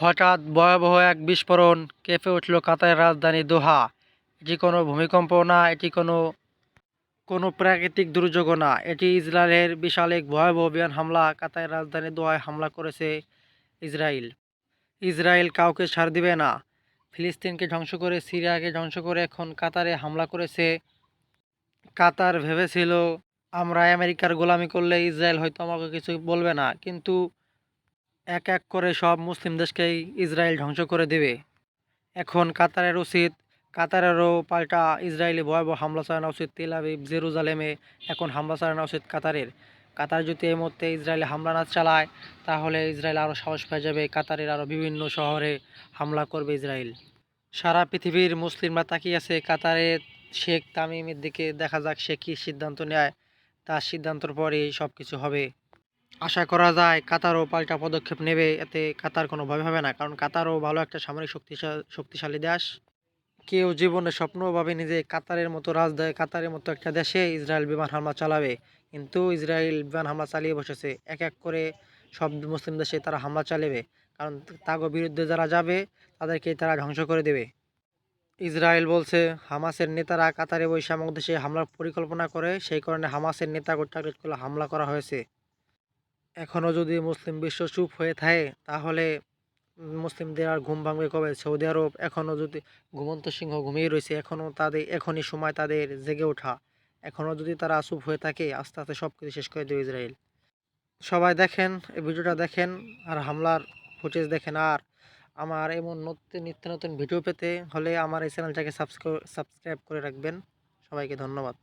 হঠাৎ ভয়াবহ এক বিস্ফোরণ কেঁপে উঠল কাতারের রাজধানী দোহা। এটি কোনো ভূমিকম্প না, এটি কোনো কোনো প্রাকৃতিক দুর্যোগও না। এটি ইসরায়েলের বিশাল এক ভয়াবহ বিমান হামলা। কাতারের রাজধানী দোহায় হামলা করেছে ইসরায়েল। ইসরায়েল কাউকে ছাড় দিবে না। ফিলিস্তিনকে ধ্বংস করে, সিরিয়াকে ধ্বংস করে এখন কাতারে হামলা করেছে। কাতার ভেবেছিল, আমরা আমেরিকার গোলামি করলে ইসরায়েল হয়তো আমাকে কিছু বলবে না। কিন্তু এক এক করে সব মুসলিম দেশকেই ইসরায়েল ধ্বংস করে দেবে। এখন কাতারের উচিত, কাতারেরও পাল্টা ইসরায়েলি ভয়াবহ হামলা চালানো উচিত। তেল আবিব, জেরুজালেমে এখন হামলা চালানো উচিত কাতারের। কাতার যদি এই মুহূর্তে ইসরায়েলে হামলা না চালায়, তাহলে ইসরায়েল আরও সাহস পেয়ে যাবে, কাতারের আরও বিভিন্ন শহরে হামলা করবে ইসরায়েল। সারা পৃথিবীর মুসলিমরা তাকিয়ে আছে কাতারের শেখ তামিমের দিকে দেখা যাক সে কী সিদ্ধান্ত নেয়। তার সিদ্ধান্তর পরেই সব কিছু হবে। আশা করা যায় কাতারও পাল্টা পদক্ষেপ নেবে, এতে কাতার কোনো ভয় হবে না। কারণ কাতারও ভালো একটা সামরিক শক্তিশালী শক্তিশালী দেশ। কেউ জীবনে স্বপ্নও ভাবেনি কাতারের মতো রাজধানী, কাতারের মতো একটা দেশে ইসরায়েল বিমান হামলা চালাবে। কিন্তু ইসরায়েল বিমান হামলা চালিয়ে বসেছে। এক এক করে সব মুসলিম দেশে তারা হামলা চালাবে। কারণ তাগো বিরুদ্ধে যারা যাবে তাদেরকে তারা ধ্বংস করে দেবে। ইসরায়েল বলছে, হামাসের নেতারা কাতারে বৈশে আমাদের দেশে হামলার পরিকল্পনা করে, সেই কারণে হামাসের নেতাকে টার্গেট হামলা করা হয়েছে। এখনও যদি মুসলিম বিশ্ব চুপ হয়ে থাকে, তাহলে মুসলিমদের আর ঘুম ভাঙবে কবে? সৌদি আরব এখনও যদি ঘুমন্ত সিংহ ঘুমিয়ে রয়েছে এখনও তাদের, এখনই সময় তাদের জেগে ওঠা। এখনও যদি তারা চুপ হয়ে থাকে, আস্তে আস্তে সব কিছু শেষ করে দেবে ইসরায়েল। সবাই দেখেন, এই ভিডিওটা দেখেন, আর হামলার ফুটেজ দেখেন। আর আমার এমন নতুন, নিত্য নতুন ভিডিও পেতে হলে আমার এই চ্যানেলটাকে সাবস্ক্রাইব সাবস্ক্রাইব করে রাখবেন। সবাইকে ধন্যবাদ।